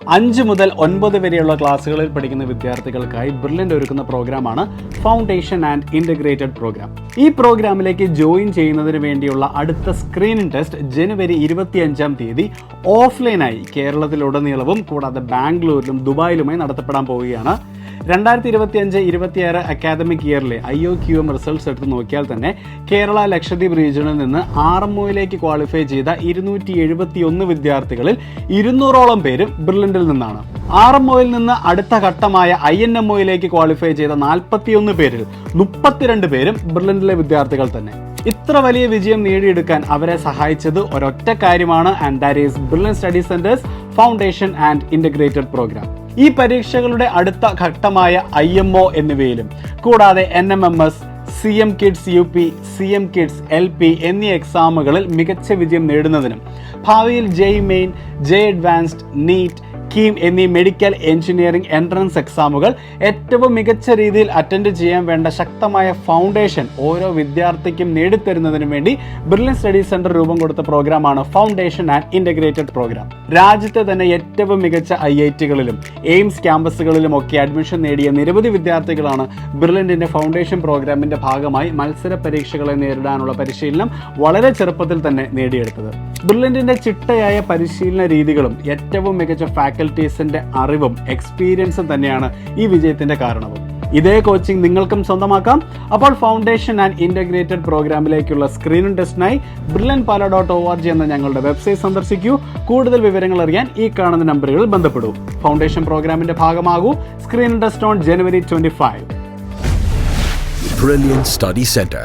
അഞ്ച് മുതൽ ഒൻപത് വരെയുള്ള ക്ലാസ്സുകളിൽ പഠിക്കുന്ന വിദ്യാർത്ഥികൾക്കായി ബ്രില്യന്റ് ഒരുക്കുന്ന പ്രോഗ്രാമാണ് ഫൗണ്ടേഷൻ ആൻഡ് ഇന്റഗ്രേറ്റഡ് പ്രോഗ്രാം ഈ പ്രോഗ്രാമിലേക്ക് ജോയിൻ ചെയ്യുന്നതിന് വേണ്ടിയുള്ള അടുത്ത സ്ക്രീനിംഗ് ടെസ്റ്റ് ജനുവരി ഇരുപത്തിയഞ്ചാം തീയതി ഓഫ്ലൈനായി കേരളത്തിലുടനീളവും കൂടാതെ ബാംഗ്ലൂരിലും ദുബായിലുമായി നടത്തപ്പെടാൻ പോവുകയാണ്. രണ്ടായിരത്തി ഇരുപത്തി അഞ്ച് ഇരുപത്തിയാറ് academic ഇയറിലെ I O Q M results എടുത്ത് നോക്കിയാൽ തന്നെ കേരള ലക്ഷദ്വീപ് റീജിയണിൽ നിന്ന് ആർ എം ഒയിലേക്ക് ക്വാളിഫൈ ചെയ്ത ഇരുന്നൂറ്റി എഴുപത്തി ഒന്ന് വിദ്യാർത്ഥികളിൽ ഇരുന്നൂറോളം പേരും ബ്രിലിൻഡിൽ നിന്നാണ്. ആർ എം ഒയിൽ നിന്ന് അടുത്ത ഘട്ടമായ ഐ എൻ എം ഒയിലേക്ക് ക്വാളിഫൈ ചെയ്ത നാൽപ്പത്തിയൊന്ന് പേരിൽ മുപ്പത്തിരണ്ട് പേരും ബ്രിലിൻഡിലെ വിദ്യാർത്ഥികൾ തന്നെ. ഇത്ര വലിയ വിജയം നേടിയെടുക്കാൻ അവരെ സഹായിച്ചത് ഒരൊറ്റ കാര്യമാണ് and that is Brilliant study centres foundation and integrated programme ഈ പരീക്ഷകളുടെ അടുത്ത ഘട്ടമായ ഐ എം ഒ എന്നിവയിലും കൂടാതെ N M M S C M kids U P C M kids L P എന്നീ എക്സാമുകളിൽ മികച്ച വിജയം നേടുന്നതിനും ഭാവിയിൽ JEE main J advanced NEET KEAM എന്നീ മെഡിക്കൽ എഞ്ചിനീയറിംഗ് എൻട്രൻസ് എക്സാമുകൾ ഏറ്റവും മികച്ച രീതിയിൽ അറ്റൻഡ് ചെയ്യാൻ വേണ്ട ശക്തമായ ഫൗണ്ടേഷൻ ഓരോ വിദ്യാർത്ഥിക്കും നേടിത്തരുന്നതിനു വേണ്ടി ബ്രില്യൻ സ്റ്റഡി സെന്റർ രൂപം കൊടുത്ത പ്രോഗ്രാമാണ് ഫൗണ്ടേഷൻ ആൻഡ് ഇന്റഗ്രേറ്റഡ് പ്രോഗ്രാം രാജ്യത്തെ തന്നെ ഏറ്റവും മികച്ച ഐ ഐ ടികളിലും എയിംസ് ക്യാമ്പസുകളിലും ഒക്കെ അഡ്മിഷൻ നേടിയ നിരവധി വിദ്യാർത്ഥികളാണ് ബ്രില്യന്റിന്റെ ഫൗണ്ടേഷൻ പ്രോഗ്രാമിന്റെ ഭാഗമായി മത്സര പരീക്ഷകളെ നേരിടാനുള്ള പരിശീലനം വളരെ ചെറുപ്പത്തിൽ തന്നെ നേടിയെടുത്തത്. ബ്രില്യന്റിന്റെ ചിട്ടയായ പരിശീലന രീതികളും ഏറ്റവും മികച്ച ഫാക്കൽറ്റീസിന്റെ അറിവും എക്സ്പീരിയൻസും തന്നെയാണ് ഈ വിജയത്തിന്റെ കാരണവും. ഇതേ കോച്ചിങ് നിങ്ങൾക്കും സ്വന്തമാക്കാം. അപ്പോൾ ഫൗണ്ടേഷൻ ആൻഡ് ഇന്റഗ്രേറ്റഡ് പ്രോഗ്രാമിലേക്കുള്ള screening ടെസ്റ്റിനായി Brilliant Pala dot O R G എന്ന ഞങ്ങളുടെ വെബ്സൈറ്റ് സന്ദർശിക്കൂ. കൂടുതൽ വിവരങ്ങൾ അറിയാൻ ഈ കാണുന്ന നമ്പറുകളിൽ ബന്ധപ്പെടൂ. ഫൗണ്ടേഷൻ പ്രോഗ്രാമിന്റെ ഭാഗമാകൂ. Screening test on January twenty five Brilliant Study Center,